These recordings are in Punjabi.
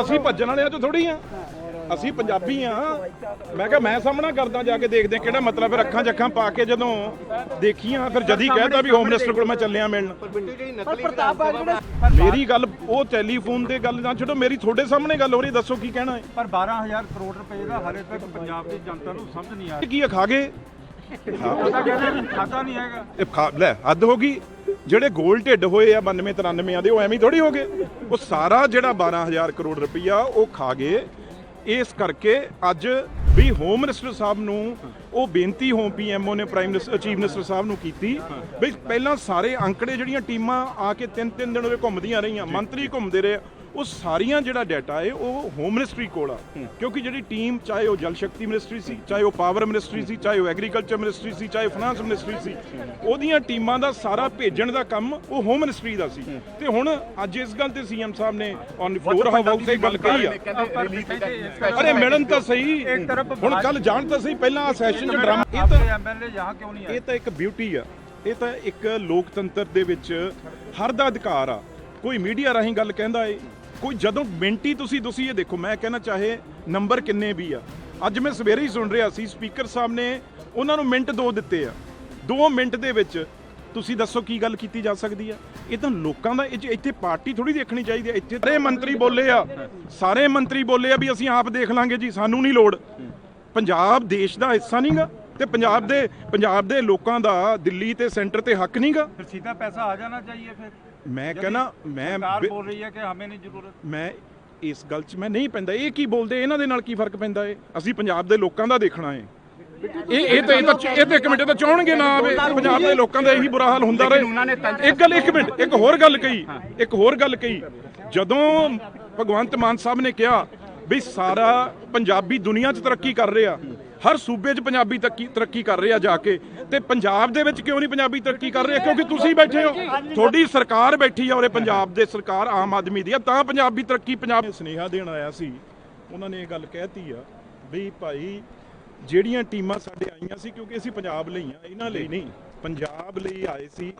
ਅਸੀਂ ਭੱਜਣ ਵਾਲਿਆਂ ਚ ਥੋੜੀ ਆ। ਅਸੀਂ ਪੰਜਾਬੀ ਆ। ਮੈਂ ਕਿਹਾ ਮੈਂ ਸਾਹਮਣਾ ਕਰਦਾ ਜਾ ਕੇ ਦੇਖਦੇ ਕਿਹੜਾ ਮਤਲਬ ਫਿਰ ਅੱਖਾਂ 'ਚ ਅੱਖਾਂ ਪਾ ਕੇ ਜਦੋਂ ਦੇਖੀਆਂ ਫਿਰ ਜਦੀ ਕਹਿਤਾ ਵੀ ਹੋਮ ਮਿਨਿਸਟਰ ਕੋਲ ਮੈਂ ਚੱਲਿਆ ਮਿਲਣ। ਮੇਰੀ ਗੱਲ ਉਹ ਟੈਲੀਫੋਨ ਤੇ ਗੱਲ ਨਾ ਛੱਡੋ ਮੇਰੀ ਤੁਹਾਡੇ ਸਾਹਮਣੇ ਗੱਲ ਹੋ ਰਹੀ ਦੱਸੋ ਕੀ ਕਹਿਣਾ ਹੈ। ਪਰ 12000 ਕਰੋੜ ਰੁਪਏ ਦਾ ਹਲੇ ਤੱਕ ਪੰਜਾਬ ਦੀ ਜਨਤਾ ਨੂੰ ਸਮਝ ਨਹੀਂ ਆ ਇਹ ਕੀ ਖਾ ਗਏ? ਖਾਤਾ ਨਹੀਂ ਹੈਗਾ। ਇਹ ਖਾ ਲੈ ਹੱਦ ਹੋ ਗਈ। ਜਿਹੜੇ ਗੋਲ ਢਿੱਡ ਹੋਏ ਆ 92 93 ਦੇ ਉਹ ਐਵੇਂ ਥੋੜੀ ਹੋ ਗਏ। ਉਹ ਸਾਰਾ ਜਿਹੜਾ 12000 ਕਰੋੜ ਰੁਪਈਆ ਉਹ ਖਾ ਗਏ। ਇਸ ਕਰਕੇ ਅੱਜ ਵੀ ਹੋਮ ਮਿਨਿਸਟਰ ਸਾਹਿਬ ਨੂੰ ਉਹ ਬੇਨਤੀ ਹੋਮ ਪੀਐਮਓ ਨੇ ਪ੍ਰਾਈਮ ਮਿਨਿਸਟਰ ਚੀਫ ਮਿਨਿਸਟਰ ਸਾਹਿਬ ਨੂੰ ਕੀਤੀ ਵੀ ਪਹਿਲਾਂ ਸਾਰੇ ਅੰਕੜੇ ਜਿਹੜੀਆਂ ਟੀਮਾਂ ਆ ਕੇ ਤਿੰਨ ਤਿੰਨ ਦਿਨ ਉਹਦੇ ਘੁੰਮਦੀਆਂ ਰਹੀਆਂ ਮੰਤਰੀ ਘੁੰਮਦੇ ਰਹੇ ਉਹ ਸਾਰੀਆਂ ਜਿਹੜਾ ਡਾਟਾ ਹੈ ਉਹ ਹੋਮ ਮਿਨਿਸਟਰੀ ਕੋਲ ਆ। ਕਿਉਂਕਿ ਜਿਹੜੀ ਟੀਮ ਚਾਹੇ ਉਹ ਜਲ ਸ਼ਕਤੀ ਮਿਨਿਸਟਰੀ ਸੀ ਚਾਹੇ ਉਹ ਪਾਵਰ ਮਿਨਿਸਟਰੀ ਸੀ ਚਾਹੇ ਉਹ ਐਗਰੀਕਲਚਰ ਮਿਨਿਸਟਰੀ ਸੀ ਚਾਹੇ ਫਾਈਨਾਂਸ ਮਿਨਿਸਟਰੀ ਸੀ ਉਹਦੀਆਂ ਟੀਮਾਂ ਦਾ ਸਾਰਾ ਭੇਜਣ ਦਾ ਕੰਮ ਉਹ ਹੋਮ ਮਿਨਿਸਟਰੀ ਦਾ ਸੀ। ਤੇ ਹੁਣ ਅੱਜ ਇਸ ਗੱਲ ਤੇ ਸੀਐਮ ਸਾਹਿਬ ਨੇ ਔਨ ਫਲੋਰ ਹਾਊਸ ਤੇ ਗੱਲ ਕਹੀ ਆ। ਅਰੇ ਮੈਡਮ ਤਾਂ ਸਹੀ। ਹੁਣ ਕੱਲ ਜਾਣ ਤਾਂ ਸਹੀ ਪਹਿਲਾਂ ਆ ਸੈਸ਼ਨ ਚ ਡਰਾਮਾ ਇਹ ਤਾਂ ਐਮਐਲਏ ਯਹਾਂ ਕਿਉਂ ਨਹੀਂ ਆਏ ਇਹ ਤਾਂ ਇੱਕ ਬਿਊਟੀ ਆ। ਇਹ ਤਾਂ ਇੱਕ ਲੋਕਤੰਤਰ ਦੇ ਵਿੱਚ ਹਰ ਦਾ ਅਧਿਕਾਰ ਆ। ਕੋਈ ਮੀਡੀਆ ਰਾਹੀਂ ਗੱਲ ਕਹਿੰਦਾ ਏ ਕੋਈ ਜਦੋਂ ਮਿੰਟੀ ਤੁਸੀਂ ਤੁਸੀਂ ਇਹ ਦੇਖੋ, ਮੈਂ ਕਹਿਣਾ ਚਾਹੇ ਨੰਬਰ ਕਿੰਨੇ ਵੀ ਆ। ਅੱਜ ਮੈਂ ਸਵੇਰੇ ਹੀ ਸੁਣ ਰਿਹਾ ਸੀ, ਸਪੀਕਰ ਸਾਹਿਬ ਨੇ ਉਹਨਾਂ ਨੂੰ ਮਿੰਟ ਦੋ ਦਿੱਤੇ ਆ। ਦੋ ਮਿੰਟ ਦੇ ਵਿੱਚ ਤੁਸੀਂ ਦੱਸੋ ਕੀ ਗੱਲ ਕੀਤੀ ਜਾ ਸਕਦੀ ਆ? ਇਹ ਤਾਂ ਲੋਕਾਂ ਦਾ, ਇਹ ਇੱਥੇ ਪਾਰਟੀ ਥੋੜੀ ਦੇਖਣੀ ਚਾਹੀਦੀ ਹੈ ਇੱਥੇ ਸਾਰੇ ਮੰਤਰੀ ਬੋਲੇ ਆ। ਸਾਰੇ ਮੰਤਰੀ ਬੋਲੇ ਆ ਵੀ ਅਸੀਂ ਆਪ ਦੇਖ ਲਾਂਗੇ ਜੀ, ਸਾਨੂੰ ਨਹੀਂ ਲੋੜ। ਪੰਜਾਬ ਦੇਸ਼ ਦਾ ਹਿੱਸਾ ਨਹੀਂਗਾ ਤੇ ਪੰਜਾਬ ਦੇ ਪੰਜਾਬ ਦੇ ਲੋਕਾਂ ਦਾ ਦਿੱਲੀ ਤੇ ਸੈਂਟਰ ਤੇ ਹੱਕ ਨਹੀਂਗਾ ਫਿਰ ਸਿੱਧਾ ਪੈਸਾ ਆ ਜਾਣਾ ਚਾਹੀਏ ਫਿਰ। ਮੈਂ ਕਹਿੰਦਾ ਮੈਂ ਸਰਕਾਰ ਬੋਲ ਰਹੀ ਹੈ ਕਿ ਹਮੇ ਨਹੀਂ ਜ਼ਰੂਰਤ। ਮੈਂ ਇਸ ਗੱਲ 'ਚ ਮੈਂ ਨਹੀਂ ਪੈਂਦਾ ਇਹ ਕੀ ਬੋਲਦੇ ਇਹਨਾਂ ਦੇ ਨਾਲ ਕੀ ਫ਼ਰਕ ਪੈਂਦਾ ਏ? ਅਸੀਂ ਪੰਜਾਬ ਦੇ ਲੋਕਾਂ ਦਾ ਦੇਖਣਾ ਏ। ਇਹ ਇਹ ਤਾਂ ਇਹ ਤਾਂ ਇਹ ਤਾਂ ਇੱਕ ਮਿੰਟ ਤਾਂ ਚਾਹਣਗੇ ਨਾ ਆਵੇ ਪੰਜਾਬ ਦੇ ਲੋਕਾਂ ਦਾ ਇਹੀ ਬੁਰਾ ਹਾਲ ਹੁੰਦਾ ਰਹੇ। ਇੱਕ ਗੱਲ ਇੱਕ ਮਿੰਟ ਇੱਕ ਹੋਰ ਗੱਲ ਕਹੀ ਇੱਕ ਹੋਰ ਗੱਲ ਕਹੀ। ਜਦੋਂ ਭਗਵੰਤ ਮਾਨ ਸਾਹਿਬ ਨੇ ਕਿਹਾ ਵੀ ਸਾਰਾ ਪੰਜਾਬੀ ਦੁਨੀਆ 'ਚ ਤਰੱਕੀ ਕਰ ਰਿਹਾ ਹਰ ਸੂਬੇ 'ਚ ਪੰਜਾਬੀ ਤਰੱਕੀ ਤਰੱਕੀ ਕਰ ਰਿਹਾ ਜਾ ਕੇ। ਤੇ ਪੰਜਾਬ ਦੇ ਵਿੱਚ ਕਿਉਂ ਨਹੀਂ ਪੰਜਾਬੀ ਤਰੱਕੀ ਕਰ ਰਿਹਾ? ਕਿਉਂਕਿ ਤੁਸੀਂ ਬੈਠੇ ਹੋ। ਤੁਹਾਡੀ ਸਰਕਾਰ ਬੈਠੀ ਆ ਉਰੇ ਪੰਜਾਬ ਦੇ ਸਰਕਾਰ ਆਮ ਆਦਮੀ ਦੀ ਆ। ਤਾਂ ਪੰਜਾਬੀ ਤਰੱਕੀ ਪੰਜਾਬ ਸੁਨੇਹਾ ਦੇਣ ਆਇਆ ਸੀ। ਉਹਨਾਂ ਨੇ ਇਹ ਗੱਲ ਕਹਿਤੀ ਆ ਵੀ ਭਾਈ, ਜਿਹੜੀਆਂ ਟੀਮਾਂ ਸਾਡੇ ਆਈਆਂ ਸੀ, ਕਿਉਂਕਿ ਅਸੀਂ ਪੰਜਾਬ ਲਈ ਆ, ਇਹਨਾਂ ਲਈ ਨਹੀਂ। ਪੰਜਾਬ ਲਈ ਆਏ ਸੀ।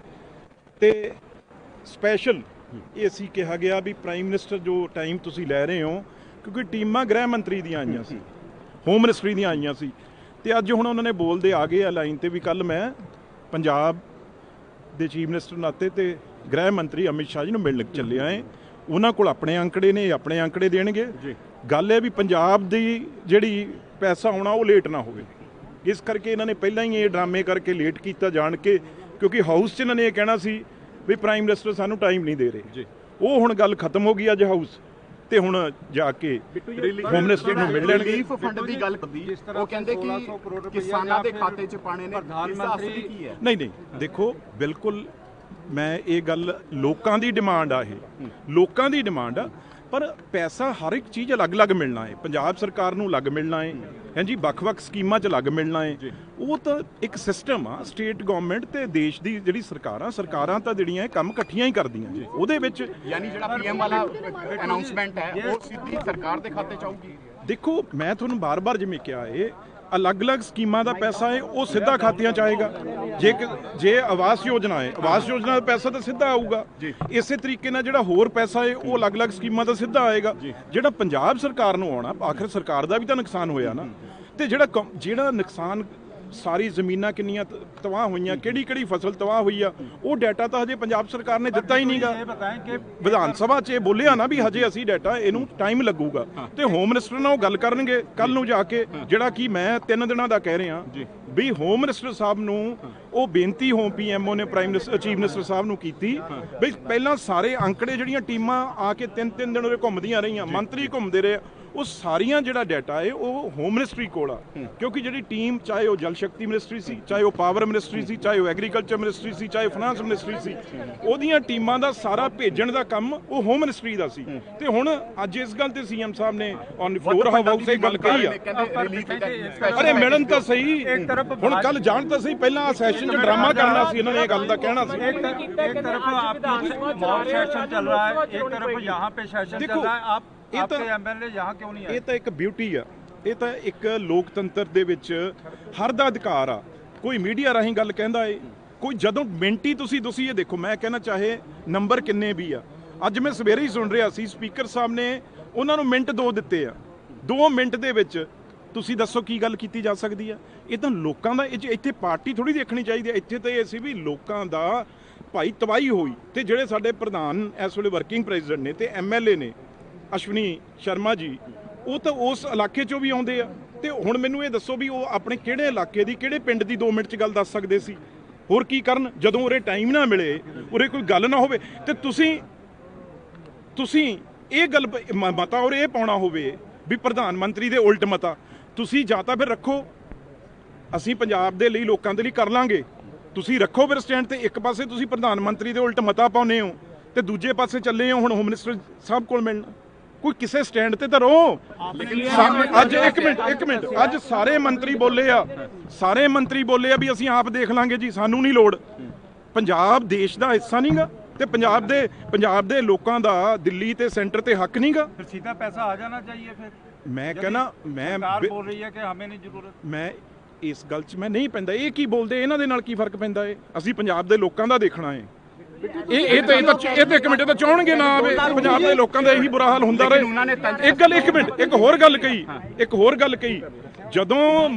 ਤੇ ਸਪੈਸ਼ਲ ਇਹ ਅਸੀਂ ਕਿਹਾ ਗਿਆ ਵੀ ਪ੍ਰਾਈਮ ਮਿਨਿਸਟਰ ਜੋ ਟਾਈਮ ਤੁਸੀਂ ਲੈ ਰਹੇ ਹੋ, ਕਿਉਂਕਿ ਟੀਮਾਂ ਗ੍ਰਹਿ ਮੰਤਰੀ ਦੀਆਂ ਆਈਆਂ ਸੀ। ਹੋਮ ਮਿਨਿਸਟਰੀ ਦੀਆਂ ਆਈਆਂ ਸੀ। ਤੇ ਅੱਜ ਹੁਣ ਉਹਨਾਂ ਨੇ ਬੋਲਦੇ ਆ ਗਏ ਆ ਲਾਈਨ ਤੇ ਵੀ ਕੱਲ ਮੈਂ ਪੰਜਾਬ ਦੇ ਚੀਫ ਮਿਨਿਸਟਰ ਨਾਤੇ ਤੇ ਗ੍ਰਹਿ ਮੰਤਰੀ ਅਮਿਤ ਸ਼ਾਹ ਜੀ ਨੂੰ ਮਿਲਣ ਚੱਲੇ ਆਏ ਉਹਨਾਂ ਕੋਲ ਆਪਣੇ ਅੰਕੜੇ ਨੇ ਆਪਣੇ ਅੰਕੜੇ ਦੇਣਗੇ। ਗੱਲ ਇਹ ਵੀ ਪੰਜਾਬ ਦੀ ਜਿਹੜੀ ਪੈਸਾ ਆਉਣਾ ਉਹ ਲੇਟ ਨਾ ਹੋਵੇ। ਇਸ ਕਰਕੇ ਇਹਨਾਂ ਨੇ ਪਹਿਲਾਂ ਹੀ ਇਹ ਡਰਾਮੇ ਕਰਕੇ ਲੇਟ ਕੀਤਾ ਜਾਣ ਕੇ ਕਿਉਂਕਿ ਹਾਊਸ 'ਚ ਇਹਨਾਂ ਨੇ ਇਹ ਕਹਿਣਾ ਸੀ ਵੀ ਪ੍ਰਾਈਮ ਮਿਨਿਸਟਰ ਸਾਨੂੰ ਟਾਈਮ ਨਹੀਂ ਦੇ ਰਹੇ। ਉਹ ਹੁਣ ਗੱਲ ਖਤਮ ਹੋ ਗਈ ਅੱਜ ਹਾਊਸ ਤੇ ਹੁਣ ਜਾ ਕੇ ਹੋਮ ਮਿਨਿਸਟਰ ਨੂੰ ਮਿਲ ਲੈਣਗੇ ਰਿਲੀਫ ਫੰਡ ਦੀ ਗੱਲ ਕਰਦੀ ਉਹ ਕਹਿੰਦੇ 1600 ਕਰੋੜ ਕਿ ਕਿਸਾਨਾਂ ਦੇ ਖਾਤੇ 'ਚ ਪਾਣੇ ਨੇ। ਪ੍ਰਧਾਨ ਮੰਤਰੀ ਕੀ ਹੈ? ਨਹੀਂ ਨਹੀਂ ਦੇਖੋ ਬਿਲਕੁਲ ਮੈਂ ਇਹ ਗੱਲ ਲੋਕਾਂ ਦੀ ਡਿਮਾਂਡ ਆ ਇਹ। ਲੋਕਾਂ ਦੀ ਡਿਮਾਂਡ ਆ ਪਰ ਪੈਸਾ ਹਰ ਇੱਕ ਚੀਜ਼ ਅਲੱਗ-ਅਲੱਗ ਮਿਲਣਾ ਹੈ ਪੰਜਾਬ ਸਰਕਾਰ ਨੂੰ ਅਲੱਗ ਮਿਲਣਾ ਹੈ ਹਾਂਜੀ ਵੱਖ-ਵੱਖ ਸਕੀਮਾਂ 'ਚ ਅਲੱਗ ਮਿਲਣਾ ਹੈ ਉਹ ਤਾਂ ਇੱਕ ਸਿਸਟਮ ਆ ਸਟੇਟ ਗਵਰਨਮੈਂਟ ਤੇ ਦੇਸ਼ ਦੀ ਜਿਹੜੀ ਸਰਕਾਰਾਂ ਸਰਕਾਰਾਂ ਤਾਂ ਜਿਹੜੀਆਂ ਇਹ ਕੰਮ ਇਕੱਠੀਆਂ ਹੀ ਕਰਦੀਆਂ। ਉਹਦੇ ਵਿੱਚ ਯਾਨੀ ਜਿਹੜਾ ਪੀਐਮ ਵਾਲਾ ਅਨਾਉਂਸਮੈਂਟ ਹੈ ਉਹ ਸਿੱਧੀ ਸਰਕਾਰ ਦੇ ਖਾਤੇ 'ਚ ਆਊਗੀ? ਦੇਖੋ ਮੈਂ ਤੁਹਾਨੂੰ ਬਾਰ-ਬਾਰ ਜਿਵੇਂ ਕਿਹਾ ਏ ਅਲੱਗ-ਅਲੱਗ ਸਕੀਮਾਂ ਦਾ ਪੈਸਾ ਹੈ ਉਹ ਸਿੱਧਾ ਖਾਤਿਆਂ 'ਚ ਆਏਗਾ। ਜੇ ਜੇ ਆਵਾਸ ਯੋਜਨਾ ਹੈ ਆਵਾਸ ਯੋਜਨਾ ਦਾ ਪੈਸਾ ਤਾਂ ਸਿੱਧਾ ਆਊਗਾ। ਇਸੇ ਤਰੀਕੇ ਨਾਲ ਜਿਹੜਾ ਹੋਰ ਪੈਸਾ ਹੈ ਉਹ ਅਲੱਗ-ਅਲੱਗ ਸਕੀਮਾਂ ਦਾ ਸਿੱਧਾ ਆਏਗਾ। ਜਿਹੜਾ ਪੰਜਾਬ ਸਰਕਾਰ ਨੂੰ ਆਉਣਾ ਆਖਰ ਸਰਕਾਰ ਦਾ ਵੀ ਤਾਂ ਨੁਕਸਾਨ ਹੋਇਆ ਨਾ। ਤੇ ਜਿਹੜਾ ਜਿਹੜਾ ਨੁਕਸਾਨ ਸਾਰੀ ਜ਼ਮੀਨਾਂ ਕਿੰਨੀਆਂ ਤਬਾਹ ਹੋਈਆਂ ਕਿਹੜੀ ਕਿਹੜੀ ਫਸਲ ਤਬਾਹ ਹੋਈ ਆ ਉਹ ਡਾਟਾ ਤਾਂ ਹਜੇ ਪੰਜਾਬ ਸਰਕਾਰ ਨੇ ਦਿੱਤਾ ਹੀ ਨਹੀਂਗਾ ਵਿਧਾਨ ਸਭਾ 'ਚ ਇਹ ਬੋਲਿਆ ਨਾ ਵੀ ਹਜੇ ਅਸੀਂ ਡਾਟਾ ਇਹਨੂੰ ਟਾਈਮ ਲੱਗੂਗਾ। ਤੇ ਹੋਮ ਮਿਨਿਸਟਰ ਨਾਲ ਉਹ ਗੱਲ ਕਰਨਗੇ ਕੱਲ ਨੂੰ ਜਾ ਕੇ ਜਿਹੜਾ ਕਿ ਮੈਂ ਤਿੰਨ ਦਿਨਾਂ ਦਾ ਕਹਿ ਰਿਹਾ ਵੀ ਹੋਮ ਮਿਨਿਸਟਰ ਸਾਹਿਬ ਨੂੰ ਉਹ ਬੇਨਤੀ ਹੋਮ ਪੀਐਮਓ ਨੇ ਪ੍ਰਾਈਮ ਮਿਨਿਸਟਰ ਚੀਫ ਮਿਨਿਸਟਰ ਸਾਹਿਬ ਨੂੰ ਕੀਤੀ ਵੀ ਪਹਿਲਾਂ ਸਾਰੇ ਅੰਕੜੇ ਜਿਹੜੀਆਂ ਟੀਮਾਂ ਆ ਕੇ ਤਿੰਨ ਤਿੰਨ ਦਿਨ ਉਹ ਘੁੰਮਦੀਆਂ ਰਹੀਆਂ ਮੰਤਰੀ ਘੁੰਮਦੇ ਰਹੇ ਉਹ ਸਾਰੀਆਂ ਜਿਹੜਾ ਡਾਟਾ ਹੈ ਉਹ ਹੋਮ ਮਿਨਿਸਟਰੀ ਕੋਲ ਆ ਕਿਉਂਕਿ ਜਿਹੜੀ ਟੀਮ ਚਾਹੇ ਉਹ ਜਲ ਸ਼ਕਤੀ ਮਿਨਿਸਟਰੀ ਸੀ ਚਾਹੇ ਉਹ ਪਾਵਰ ਮਿਨਿਸਟਰੀ ਸੀ ਚਾਹੇ ਉਹ ਐਗਰੀਕਲਚਰ ਮਿਨਿਸਟਰੀ ਸੀ ਚਾਹੇ ਫਾਈਨਾਂਸ ਮਿਨਿਸਟਰੀ ਸੀ ਉਹਦੀਆਂ ਟੀਮਾਂ ਦਾ ਸਾਰਾ ਭੇਜਣ ਦਾ ਕੰਮ ਉਹ ਹੋਮ ਮਿਨਿਸਟਰੀ ਦਾ ਸੀ ਤੇ ਹੁਣ ਅੱਜ ਇਸ ਗੱਲ ਤੇ ਸੀਐਮ ਸਾਹਿਬ ਨੇ ਔਨ ਫਲੋਰ ਹਾਊਸ ਤੇ ਗੱਲ ਕਹੀ ਆ ਕਹਿੰਦੇ ਰਿਲੀਫ ਅਰੇ ਮਿਲਣ ਤਾਂ ਸਹੀ एक तरफ ਹੁਣ ਕੱਲ ਜਾਣ ਤਾਂ ਸਹੀ ਪਹਿਲਾਂ ਆ ਸੈਸ਼ਨ 'ਚ ਡਰਾਮਾ ਕਰਨਾ ਸੀ ਇਹਨਾਂ ਨੇ ਇਹ ਗੱਲ ਦਾ ਕਹਿਣਾ ਸੀ एक तरफ एक तरफ आपकी मॉब सेशन चल रहा है एक तरफ यहाँ पे सेशन देखो, चल रहा है आप ਇਹ ਤਾਂ ਐਮਐਲਏ ਯਹਾਂ ਕਿਉਂ ਨਹੀਂ ਆਏ? ਇਹ ਤਾਂ ਇੱਕ ਬਿਊਟੀ ਆ। ਇਹ ਤਾਂ ਇੱਕ ਲੋਕਤੰਤਰ ਦੇ ਵਿੱਚ ਹਰ ਦਾ ਅਧਿਕਾਰ ਆ। ਕੋਈ ਮੀਡੀਆ ਰਾਹੀਂ ਗੱਲ ਕਹਿੰਦਾ ਏ ਕੋਈ ਜਦੋਂ ਮਿੰਟੀ ਤੁਸੀਂ ਤੁਸੀਂ ਇਹ ਦੇਖੋ ਮੈਂ ਕਹਿਣਾ ਚਾਹੇ ਨੰਬਰ ਕਿੰਨੇ ਵੀ ਆ। ਅੱਜ ਮੈਂ ਸਵੇਰੇ ਹੀ ਸੁਣ ਰਿਹਾ ਸੀ ਸਪੀਕਰ ਸਾਹਿਬ ਨੇ ਉਹਨਾਂ ਨੂੰ ਮਿੰਟ ਦੋ ਦਿੱਤੇ ਆ। ਦੋ ਮਿੰਟ ਦੇ ਵਿੱਚ ਤੁਸੀਂ ਦੱਸੋ ਕੀ ਗੱਲ ਕੀਤੀ ਜਾ ਸਕਦੀ ਆ? ਇਹ ਤਾਂ ਲੋਕਾਂ ਦਾ ਇੱਥੇ ਪਾਰਟੀ ਥੋੜੀ ਦੇਖਣੀ ਚਾਹੀਦੀ ਹੈ ਇੱਥੇ ਤਾਂ ਇਹ ਸੀ ਵੀ ਲੋਕਾਂ ਦਾ ਭਾਈ ਤਬਾਹੀ ਹੋਈ ਤੇ ਜਿਹੜੇ ਸਾਡੇ ਪ੍ਰਧਾਨ ਇਸ ਵੇਲੇ ਵਰਕਿੰਗ ਪ੍ਰੈਜ਼ੀਡੈਂਟ ਨੇ ਤੇ ਐਮਐਲਏ ਨੇ ਅਸ਼ਵਨੀ ਸ਼ਰਮਾ ਜੀ, ਉਹ ਤਾਂ ਉਸ ਇਲਾਕੇ ਚੋਂ ਵੀ ਆਉਂਦੇ ਆ। ਤੇ ਹੁਣ ਮੈਨੂੰ ਇਹ ਦੱਸੋ ਵੀ ਉਹ ਆਪਣੇ ਕਿਹੜੇ ਇਲਾਕੇ ਦੀ, ਕਿਹੜੇ ਪਿੰਡ ਦੀ 2 ਮਿੰਟ ਚ ਗੱਲ ਦੱਸ ਸਕਦੇ ਸੀ? ਹੋਰ ਕੀ ਕਰਨ? ਜਦੋਂ ਉਰੇ ਟਾਈਮ ਨਾ ਮਿਲੇ, ਉਰੇ ਕੋਈ ਗੱਲ ਨਾ ਹੋਵੇ। ਤੇ ਤੁਸੀਂ ਤੁਸੀਂ ਇਹ ਗੱਲ ਮਤਾ ਔਰ ਇਹ ਪਾਉਣਾ ਹੋਵੇ ਵੀ ਪ੍ਰਧਾਨ ਮੰਤਰੀ ਦੇ ਉਲਟ ਮਤਾ। ਤੁਸੀਂ ਜਾਂ ਤਾਂ ਫਿਰ ਰੱਖੋ। ਅਸੀਂ ਪੰਜਾਬ ਦੇ ਲਈ ਲੋਕਾਂ ਦੇ ਲਈ ਕਰ ਲਾਂਗੇ। ਤੁਸੀਂ ਰੱਖੋ ਫਿਰ ਸਟੈਂਡ ਤੇ। ਇੱਕ ਪਾਸੇ ਤੁਸੀਂ ਪ੍ਰਧਾਨ ਮੰਤਰੀ ਦੇ ਉਲਟ ਮਤਾ ਪਾਉਨੇ ਹੋ ਤੇ ਦੂਜੇ ਪਾਸੇ ਚੱਲੇ ਹੋ ਹੁਣ ਹੋਮ ਮਿਨਿਸਟਰ ਸਾਹਿਬ ਕੋਲ ਮਿਲਣਾ। ਕੋਈ ਕਿਸੇ ਸਟੈਂਡ ਤੇ ਤਾਂ ਰਹੋ। ਅੱਜ ਇੱਕ ਮਿੰਟ ਇੱਕ ਮਿੰਟ। ਅੱਜ ਸਾਰੇ ਮੰਤਰੀ ਬੋਲੇ ਆ। ਸਾਰੇ ਮੰਤਰੀ ਬੋਲੇ ਆ ਵੀ ਅਸੀਂ ਆਪ ਦੇਖ ਲਾਂਗੇ ਜੀ ਸਾਨੂੰ ਨਹੀਂ ਲੋੜ। ਪੰਜਾਬ ਦੇਸ਼ ਦਾ ਹਿੱਸਾ ਨਹੀਂਗਾ ਤੇ ਪੰਜਾਬ ਦੇ ਪੰਜਾਬ ਦੇ ਲੋਕਾਂ ਦਾ ਦਿੱਲੀ ਤੇ ਸੈਂਟਰ ਤੇ ਹੱਕ ਨਹੀਂਗਾ। ਫਿਰ ਸਿੱਧਾ ਪੈਸਾ ਆ ਜਾਣਾ ਚਾਹੀਏ ਫਿਰ। ਮੈਂ ਕਹਿੰਦਾ ਮੈਂ ਬੋਲ ਰਹੀ ਹੈ ਕਿ ਹਮੇ ਨਹੀਂ ਜ਼ਰੂਰਤ। ਮੈਂ ਇਸ ਗੱਲ 'ਚ ਮੈਂ ਨਹੀਂ ਪੈਂਦਾ। ਇਹ ਕੀ ਬੋਲਦੇ ਇਹਨਾਂ ਦੇ ਨਾਲ ਕੀ ਫ਼ਰਕ ਪੈਂਦਾ ਏ? ਅਸੀਂ ਪੰਜਾਬ ਦੇ ਲੋਕਾਂ ਦਾ ਦੇਖਣਾ ਏ। ਇਹ ਇਹ ਤਾਂ ਇਹ ਤਾਂ ਇਹ ਤਾਂ ਇੱਕ ਮਿੰਟ ਤਾਂ ਚਾਹਣਗੇ ਨਾ ਆਵੇ। ਪੰਜਾਬ ਦੇ ਲੋਕਾਂ ਦਾ ਇਹੀ ਬੁਰਾ ਹਾਲ ਹੁੰਦਾ ਰਹੇ। ਇੱਕ ਗੱਲ ਇੱਕ ਮਿੰਟ ਇੱਕ ਹੋਰ ਗੱਲ ਕਹੀ ਇੱਕ ਹੋਰ ਗੱਲ ਕਹੀ। ਜਦੋਂ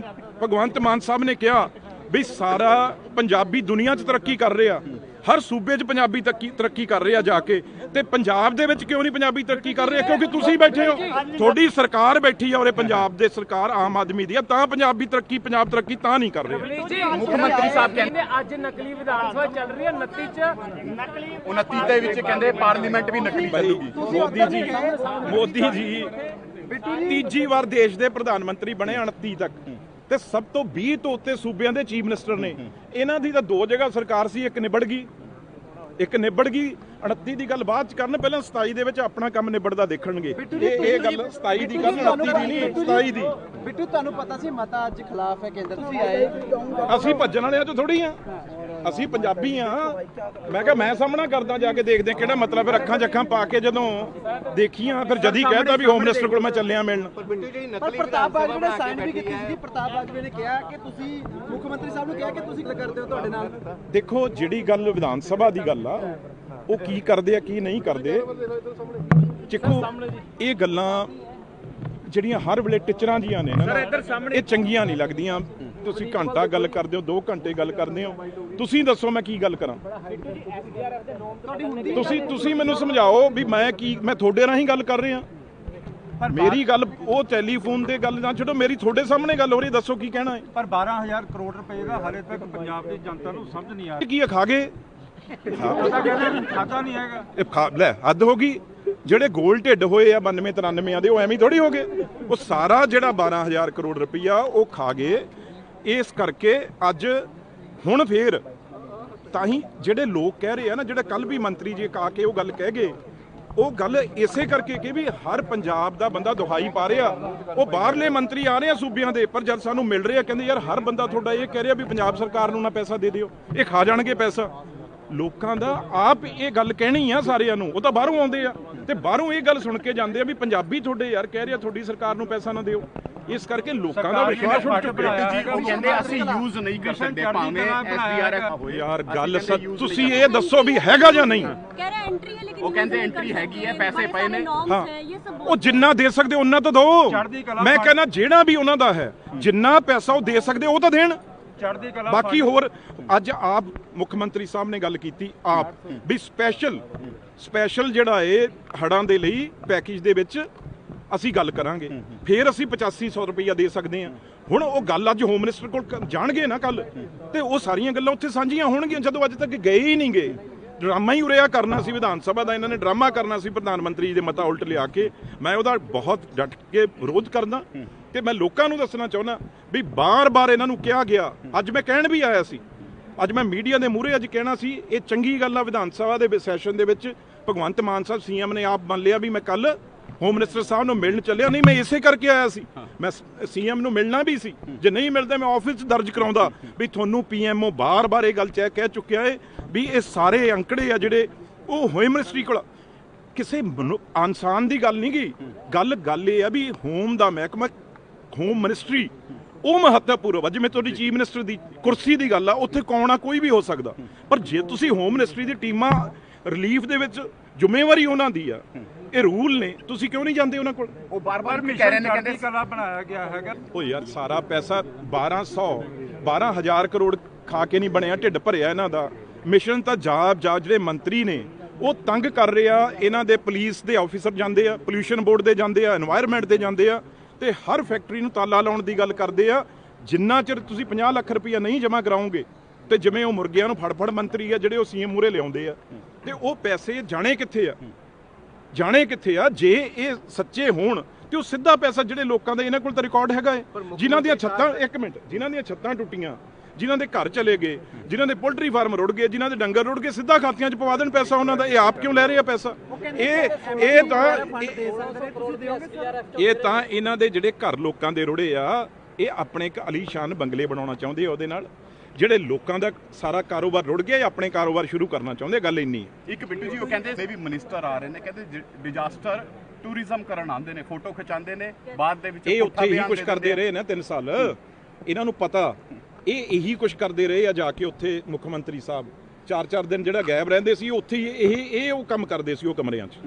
ਭਗਵੰਤ ਮਾਨ ਸਾਹਿਬ ਨੇ ਕਿਹਾ ਵੀ ਸਾਰਾ ਪੰਜਾਬੀ ਦੁਨੀਆ 'ਚ ਤਰੱਕੀ ਕਰ ਰਿਹਾ ਹਰ ਸੂਬੇ 'ਚ ਪੰਜਾਬੀ ਤਰੱਕੀ ਤਰੱਕੀ ਕਰ ਰਿਹਾ ਜਾ ਕੇ। ਤੇ ਪੰਜਾਬ ਦੇ ਵਿੱਚ ਕਿਉਂ ਨਹੀਂ ਪੰਜਾਬੀ ਤਰੱਕੀ ਕਰ ਰਿਹਾ? ਕਿਉਂਕਿ ਤੁਸੀਂ ਬੈਠੇ ਹੋ। ਤੁਹਾਡੀ ਸਰਕਾਰ ਬੈਠੀ ਆ ਉਰੇ ਪੰਜਾਬ ਦੇ ਸਰਕਾਰ ਆਮ ਆਦਮੀ ਦੀ ਆ। ਤਾਂ ਪੰਜਾਬੀ ਤਰੱਕੀ ਪੰਜਾਬ ਤਰੱਕੀ ਤਾਂ ਨਹੀਂ ਕਰ ਰਿਹਾ। ਮੁੱਖ ਮੰਤਰੀ ਸਾਹਿਬ ਕਹਿੰਦੇ ਅੱਜ ਨਕਲੀ ਵਿਧਾਨ ਸਭਾ ਚੱਲ ਰਹੀ ਹੈ। 29 ਚ 29 ਦੇ ਵਿੱਚ ਕਹਿੰਦੇ ਪਾਰਲੀਮੈਂਟ ਵੀ ਨਕਲੀ ਚੱਲੂਗੀ। ਮੋਦੀ ਜੀ ਮੋਦੀ ਜੀ ਤੀਜੀ ਵਾਰ ਦੇਸ਼ ਦੇ ਪ੍ਰਧਾਨ ਮੰਤਰੀ ਬਣੇ 29 ਤੱਕ। ਤੇ ਸਭ ਤੋਂ 20 ਤੋਂ ਉੱਤੇ ਸੂਬਿਆਂ ਦੇ ਚੀਫ ਮਿਨਿਸਟਰ ਨੇ। ਇਹਨਾਂ ਦੀ ਤਾਂ ਦੋ ਜਗ੍ਹਾ ਸਰਕਾਰ ਸੀ ਇੱਕ ਨਿਬੜ ਗਈ। ਇੱਕ ਨਿਬੜ ਗਈ। 29 ਦੀ ਗੱਲ ਬਾਅਦ ਚ ਕਰਨ ਪਹਿਲਾਂ 27 ਦੇ ਵਿੱਚ ਆਪਣਾ ਕੰਮ ਨਿਬੜਦਾ ਦੇਖਣਗੇ। ਇਹ ਇਹ ਗੱਲ 27 ਦੀ ਗੱਲ 29 ਦੀ ਨਹੀਂ 27 ਦੀ। ਬਿੱਟੂ ਤੁਹਾਨੂੰ ਪਤਾ ਸੀ ਮਤਾ ਅੱਜ ਖਿਲਾਫ ਹੈ ਕੇਂਦਰ ਤੁਸੀਂ ਆਏ। ਅਸੀਂ ਭੱਜਣ ਵਾਲਿਆਂ ਚੋਂ ਥੋੜੀ ਆ ਅਸੀਂ ਪੰਜਾਬੀ ਆ। ਮੈਂ ਕਿਹਾ ਮੈਂ ਸਾਹਮਣਾ ਕਰਦਾ ਜਾ ਕੇ ਦੇਖਦੇ ਕਿਹੜਾ ਮਤਲਬ ਫਿਰ ਅੱਖਾਂ 'ਚ ਅੱਖਾਂ ਪਾ ਕੇ ਜਦੋਂ ਦੇਖੀਆਂ ਫਿਰ ਜਦੀ ਕਹਿਤਾ ਵੀ ਹੋਮ ਮਿਨਿਸਟਰ ਕੋਲ ਮੈਂ ਚੱਲਿਆ ਮਿਲਣ। ਪਰ ਪ੍ਰਤਾਪ ਬਾਜਵੇ ਨੇ ਸਾਈਨ ਵੀ ਕੀਤੀ ਸੀ ਪ੍ਰਤਾਪ ਬਾਜਵੇ ਨੇ ਕਿਹਾ ਕਿ ਤੁਸੀਂ ਮੁੱਖ ਮੰਤਰੀ ਸਾਹਿਬ ਨੂੰ ਕਿਹਾ ਕਿ ਤੁਸੀਂ ਗੱਲ ਕਰਦੇ ਹੋ ਤੁਹਾਡੇ ਨਾਲ। ਦੇਖੋ ਜਿਹੜੀ ਗੱਲ ਵਿਧਾਨ ਸਭਾ ਦੀ ਗੱਲ ਆ ਉਹ ਕੀ ਕਰਦੇ ਆ ਕੀ ਨਹੀਂ ਕਰਦੇ। ਚਿੱਕੂ ਇਹ ਗੱਲਾਂ ਜਿਹੜੀਆਂ ਹਰ ਵੇਲੇ ਟਿਚਰਾਂ ਜੀਆਂ ਨੇ ਨਾ ਇਹ ਚੰਗੀਆਂ ਨਹੀਂ ਲੱਗਦੀਆਂ। ਤੁਸੀਂ ਘੰਟਾ ਗੱਲ ਕਰਦੇ ਹੋ 2 ਘੰਟੇ ਗੱਲ ਕਰਦੇ ਹੋ। ਤੁਸੀਂ ਦੱਸੋ ਮੈਂ ਕੀ ਗੱਲ ਕਰਾਂ? ਤੁਸੀਂ ਤੁਸੀਂ ਮੈਨੂੰ ਸਮਝਾਓ ਵੀ ਮੈਂ ਕੀ ਮੈਂ ਤੁਹਾਡੇ ਰਾਹੀਂ ਗੱਲ ਕਰ ਰਿਹਾ। ਮੇਰੀ ਗੱਲ ਉਹ ਟੈਲੀਫੋਨ ਤੇ ਗੱਲ ਨਾ ਛੱਡੋ ਮੇਰੀ ਤੁਹਾਡੇ ਸਾਹਮਣੇ ਗੱਲ ਹੋ ਰਹੀ ਦੱਸੋ ਕੀ ਕਹਿਣਾ ਹੈ। ਪਰ 12000 ਕਰੋੜ ਰੁਪਏ ਦਾ ਹਾਲੇ ਤੱਕ ਪੰਜਾਬ ਦੀ ਜਨਤਾ ਨੂੰ ਸਮਝ ਨਹੀਂ ਆ ਰਹੀ ਕੀ ਖਾ ਗਏ ਹੱਦ ਹੋ ਗਈ। ਜਿਹੜੇ ਗੋਲ ਢਿੱਡ ਹੋਏ ਆ 92 93 ਆ ਦੇ ਉਹ ਐਵੇਂ ਥੋੜੀ ਹੋ ਗਏ। ਉਹ ਸਾਰਾ ਜਿਹੜਾ 12000 ਕਰੋੜ ਰੁਪਈਆ ਉਹ ਖਾ ਗਏ। ਇਸ ਕਰਕੇ ਅੱਜ ਹੁਣ ਫੇਰ ਤਾਂ ਹੀ ਜਿਹੜੇ ਲੋਕ ਕਹਿ ਰਹੇ ਆ ਨਾ, ਜਿਹੜਾ ਕੱਲ ਵੀ ਮੰਤਰੀ ਜੀ ਕਾ ਕੇ ਉਹ ਗੱਲ ਕਹਿ ਗਏ, ਉਹ ਗੱਲ ਇਸੇ ਕਰਕੇ ਕਿ ਵੀ ਹਰ ਪੰਜਾਬ ਦਾ ਬੰਦਾ ਦੁਹਾਈ ਪਾ ਰਿਹਾ। ਉਹ ਬਾਹਰਲੇ ਮੰਤਰੀ ਆ ਰਹੇ ਆ ਸੂਬਿਆਂ ਦੇ, ਪਰ ਜਦ ਸਾਨੂੰ ਮਿਲ ਰਹੇ ਆ, ਕਹਿੰਦੇ ਯਾਰ ਹਰ ਬੰਦਾ ਤੁਹਾਡਾ ਇਹ ਕਹਿ ਰਿਹਾ ਵੀ ਪੰਜਾਬ ਸਰਕਾਰ ਨੂੰ ਨਾ ਪੈਸਾ ਦੇ ਦਿਓ, ਇਹ ਖਾ ਜਾਣਗੇ ਪੈਸਾ। ਲੋਕਾਂ ਦਾ ਆਪ ਇਹ ਗੱਲ ਕਹਿਣੀ ਆ ਸਾਰਿਆਂ ਨੂੰ, ਉਹ ਤਾਂ ਬਾਹਰੋਂ ਆਉਂਦੇ ਆ, ਤੇ ਬਾਹਰੋਂ ਇਹ ਗੱਲ ਸੁਣ ਕੇ ਜਾਂਦੇ ਆ ਵੀ ਪੰਜਾਬੀ ਤੁਹਾਡੇ ਯਾਰ ਕਹਿ ਰਿਹਾ ਤੁਹਾਡੀ ਸਰਕਾਰ ਨੂੰ ਪੈਸਾ ਨਾ ਦਿਓ। ਇਸ ਕਰਕੇ ਲੋਕਾਂ ਦਾ ਵਿਸ਼ਵਾਸ ਉੱਠ ਚੁੱਕਿਆ। ਜੀ ਉਹ ਕਹਿੰਦੇ ਅਸੀਂ ਯੂਜ਼ ਨਹੀਂ ਕਰ ਸਕਦੇ ਭਾਵੇਂ ਐਸਡੀਆਰਐਫ ਹੋਏ ਯਾਰ ਗੱਲ ਤੁਸੀਂ ਇਹ ਦੱਸੋ ਵੀ ਹੈਗਾ ਜਾਂ ਨਹੀਂ। ਉਹ ਕਹਿੰਦੇ ਐਂਟਰੀ ਹੈਗੀ ਹੈ ਪੈਸੇ ਪਏ ਨੇ। ਹਾਂ। ਉਹ ਜਿੰਨਾ ਦੇ ਸਕਦੇ ਉਹਨਾਂ ਤਾਂ ਦਿਓ ਮੈਂ ਕਹਿੰਦਾ ਜਿਹੜਾ ਵੀ ਉਹਨਾਂ ਦਾ ਹੈ ਜਿੰਨਾ ਪੈਸਾ ਉਹ ਦੇ ਸਕਦੇ ਉਹ ਤਾਂ ਦੇਣ। ਚੜ੍ਹਦੀ ਕਲਾ ਬਾਕੀ ਹੋਰ ਅੱਜ ਆਪ ਮੁੱਖ ਮੰਤਰੀ ਸਾਹਿਬ ਨੇ ਗੱਲ ਕੀਤੀ ਆਪ ਵੀ ਸਪੈਸ਼ਲ ਸਪੈਸ਼ਲ ਜਿਹੜਾ ਏ ਹੜਾਂ ਦੇ ਲਈ ਪੈਕੇਜ ਦੇ ਵਿੱਚ ਅਸੀਂ ਗੱਲ ਕਰਾਂਗੇ। ਫਿਰ ਅਸੀਂ 8500 ਰੁਪਈਆ ਦੇ ਸਕਦੇ ਹਾਂ। ਹੁਣ ਉਹ ਗੱਲ ਅੱਜ ਹੋਮ ਮਿਨਿਸਟਰ ਕੋਲ ਕ- ਜਾਣਗੇ ਨਾ ਕੱਲ ਤੇ ਉਹ ਸਾਰੀਆਂ ਗੱਲਾਂ ਉੱਥੇ ਸਾਂਝੀਆਂ ਹੋਣਗੀਆਂ ਜਦੋਂ ਅੱਜ ਤੱਕ ਗਏ ਹੀ ਨਹੀਂ ਗਏ। ਡਰਾਮਾ ਹੀ ਉਰਿਆ ਕਰਨਾ ਸੀ ਵਿਧਾਨ ਸਭਾ ਦਾ ਇਹਨਾਂ ਨੇ ਡਰਾਮਾ ਕਰਨਾ ਸੀ ਪ੍ਰਧਾਨ ਮੰਤਰੀ ਦੇ ਮਤਾ ਉਲਟ ਲਿਆ ਕੇ। ਮੈਂ ਉਹਦਾ ਬਹੁਤ ਡਟ ਕੇ ਵਿਰੋਧ ਕਰਦਾ। ਤੇ ਮੈਂ ਲੋਕਾਂ ਨੂੰ ਦੱਸਣਾ ਚਾਹੁੰਦਾ ਵੀ ਬਾਰ-ਬਾਰ ਇਹਨਾਂ ਨੂੰ ਕਿਹਾ ਗਿਆ। ਅੱਜ ਮੈਂ ਕਹਿਣ ਵੀ ਆਇਆ ਸੀ। ਅੱਜ ਮੈਂ ਮੀਡੀਆ ਦੇ ਮੂਹਰੇ ਅੱਜ ਕਹਿਣਾ ਸੀ ਇਹ ਚੰਗੀ ਗੱਲ ਆ ਵਿਧਾਨ ਸਭਾ ਦੇ ਸੈਸ਼ਨ ਦੇ ਵਿੱਚ। ਭਗਵੰਤ ਮਾਨ ਸਾਹਿਬ ਸੀਐਮ ਨੇ ਆਪ ਮੰਨ ਲਿਆ ਵੀ ਮੈਂ ਕੱਲ ਹੋਮ ਮਿਨਿਸਟਰ ਸਾਹਿਬ ਨੂੰ ਮਿਲਣ ਚੱਲਿਆ। ਨਹੀਂ ਮੈਂ ਇਸੇ ਕਰਕੇ ਆਇਆ ਸੀ। ਮੈਂ ਸੀਐਮ ਨੂੰ ਮਿਲਣਾ ਵੀ ਸੀ। ਜੇ ਨਹੀਂ ਮਿਲਦਾ ਮੈਂ ਆਫਿਸ 'ਚ ਦਰਜ ਕਰਾਉਂਦਾ ਵੀ ਤੁਹਾਨੂੰ ਪੀਐਮਓ ਬਾਰ-ਬਾਰ ਇਹ ਗੱਲ ਚੈ ਕਹਿ ਚੁੱਕਿਆ ਏ ਵੀ ਇਹ ਸਾਰੇ ਅੰਕੜੇ ਆ ਜਿਹੜੇ ਉਹ ਹੋਮ ਮਿਨਿਸਟਰੀ ਕੋਲ ਕਿਸੇ ਇਨਸਾਨ ਦੀ ਗੱਲ ਨਹੀਂ ਗਈ ਗੱਲ ਗੱਲ ਇਹ ਆ ਵੀ ਹੋਮ ਦਾ ਮਹਿਕਮਾ ਹੋਮ ਮਿਨਿਸਟਰੀ ਉਹ ਮਹੱਤਵਪੂਰਨ ਆ। ਜਿਵੇਂ ਤੁਹਾਡੀ ਚੀਫ ਮਿਨਿਸਟਰ ਦੀ ਕੁਰਸੀ ਦੀ ਗੱਲ ਆ ਉੱਥੇ ਕੌਣ ਆ ਕੋਈ ਵੀ ਹੋ ਸਕਦਾ। ਪਰ ਜੇ ਤੁਸੀਂ ਹੋਮ ਮਿਨਿਸਟਰੀ ਦੀ ਟੀਮਾਂ ਰਿਲੀਫ ਦੇ ਵਿੱਚ ਜ਼ਿੰਮੇਵਾਰੀ ਉਹਨਾਂ ਦੀ ਆ ਇਹ ਰੂਲ ਨੇ। ਤੁਸੀਂ ਕਿਉਂ ਨਹੀਂ ਜਾਂਦੇ ਉਹਨਾਂ ਕੋਲ? ਉਹ ਬਾਰ-ਬਾਰ ਵੀ ਕਹਿ ਰਹੇ ਨੇ ਕਹਿੰਦੇ ਕਲਾ ਬਣਾਇਆ ਗਿਆ ਹੈਗਾ। ਉਹ ਯਾਰ ਸਾਰਾ ਪੈਸਾ 1200 12000 ਕਰੋੜ ਖਾ ਕੇ ਨਹੀਂ ਬਣਿਆ ਢਿੱਡ ਭਰਿਆ ਇਹਨਾਂ ਦਾ। ਮਿਸ਼ਨ ਤਾਂ ਜਾਬ ਜਾ ਜਿਹੜੇ ਮੰਤਰੀ ਨੇ ਉਹ ਤੰਗ ਕਰ ਰਿਹਾ ਇਹਨਾਂ ਦੇ ਪੁਲਿਸ ਦੇ ਆਫੀਸਰ ਜਾਂਦੇ ਆ ਪੋਲੂਸ਼ਨ ਬੋਰਡ ਦੇ ਜਾਂਦੇ ਆ এনवायरमेंट ਦੇ ਜਾਂਦੇ ਆ ਤੇ ਹਰ ਫੈਕਟਰੀ ਨੂੰ ਤਾਲਾ ਲਾਉਣ ਦੀ ਗੱਲ ਕਰਦੇ ਆ। ਜਿੰਨਾ ਚਿਰ ਤੁਸੀਂ 50 ਲੱਖ ਰੁਪਈਆ ਨਹੀਂ ਜਮ੍ਹਾਂ ਕਰਾਉਂਗੇ ਤੇ ਜਿਵੇਂ ਉਹ ਮੁਰਗਿਆਂ ਨੂੰ ਫੜ ਫੜ ਮੰਤਰੀ ਆ ਜਿਹੜੇ ਉਹ ਸੀਐਮ ਮੂਰੇ ਲਿਆਉਂਦੇ ਆ। ਤੇ ਉਹ ਪੈਸੇ ਜਾਣੇ ਕਿੱਥੇ ਆ? ਜਾਣੇ ਕਿੱਥੇ ਆ ਜੇ ਇਹ ਸੱਚੇ ਹੋਣ ਤੇ ਉਹ ਸਿੱਧਾ ਪੈਸਾ ਜਿਹੜੇ ਲੋਕਾਂ ਦਾ ਇਹਨਾਂ ਕੋਲ ਤਾਂ ਰਿਕਾਰਡ ਹੈਗਾ ਏ। ਜਿਨ੍ਹਾਂ ਦੀਆਂ ਛੱਤਾਂ ਇੱਕ ਮਿੰਟ ਜਿਨ੍ਹਾਂ ਦੀਆਂ ਛੱਤਾਂ ਟੁੱਟੀਆਂ ਜਿਨ੍ਹਾਂ ਦੇ ਘਰ ਚਲੇ ਗਏ ਜਿਨ੍ਹਾਂ ਦੇ ਪੋਲਟਰੀ ਫਾਰਮ ਰੁੜ ਗਏ ਜਿਨ੍ਹਾਂ ਦੇ ਡੰਗਰ ਰੁੜ ਗਏ ਸਿੱਧਾ ਖਾਤਿਆਂ 'ਚ ਪਵਾ ਦੇਣ ਪੈਸਾ ਉਹਨਾਂ ਦਾ। ਇਹ ਆਪ ਕਿਉਂ ਲੈ ਰਹੇ ਆ ਪੈਸਾ? ਇਹ ਇਹ ਤਾਂ ਇਹ ਤਾਂ ਇਹਨਾਂ ਦੇ ਜਿਹੜੇ ਘਰ ਲੋਕਾਂ ਦੇ ਰੁੜੇ ਆ ਇਹ ਆਪਣੇ ਇੱਕ ਅਲੀਸ਼ਾਨ ਬੰਗਲੇ ਬਣਾਉਣਾ ਚਾਹੁੰਦੇ ਆ ਉਹਦੇ ਨਾਲ। ਜਿਹੜੇ ਲੋਕਾਂ ਦਾ ਸਾਰਾ ਕਾਰੋਬਾਰ ਰੁੜ ਗਿਆ ਇਹ ਆਪਣੇ ਕਾਰੋਬਾਰ ਸ਼ੁਰੂ ਕਰਨਾ ਚਾਹੁੰਦੇ ਗੱਲ ਇੰਨੀ ਹੈ। ਇੱਕ ਬਿੱਟੂ ਜੀ ਉਹ ਕਹਿੰਦੇ ਵੀ ਮਿਨਿਸਟਰ ਆ ਰਹੇ ਨੇ ਕਹਿੰਦੇ ਡਿਜ਼ਾਸਟਰ ਟੂਰਿਜ਼ਮ ਕਰਨ ਆਉਂਦੇ ਨੇ ਫੋਟੋ ਖਿਚਾਉਂਦੇ ਨੇ ਬਾਅਦ ਦੇ ਵਿੱਚ ਇਹ ਉੱਥੇ ਹੀ ਕੁਝ ਕਰਦੇ। ਰਹੇ ਨਾ 3 ਸਾਲ। ਇਹਨਾਂ ਨੂੰ ਪਤਾ ਇਹ ਇਹੀ ਕੁਝ ਕਰਦੇ ਰਹੇ ਆ ਜਾ ਕੇ ਉੱਥੇ ਮੁੱਖ ਮੰਤਰੀ ਸਾਹਿਬ। ਚਾਰ ਚਾਰ ਦਿਨ ਜਿਹੜਾ ਗਾਇਬ ਰਹਿੰਦੇ ਸੀ ਉੱਥੇ ਹੀ ਇਹ ਇਹ ਉਹ ਕੰਮ ਕਰਦੇ ਸੀ ਉਹ ਕਮਰਿਆਂ 'ਚ।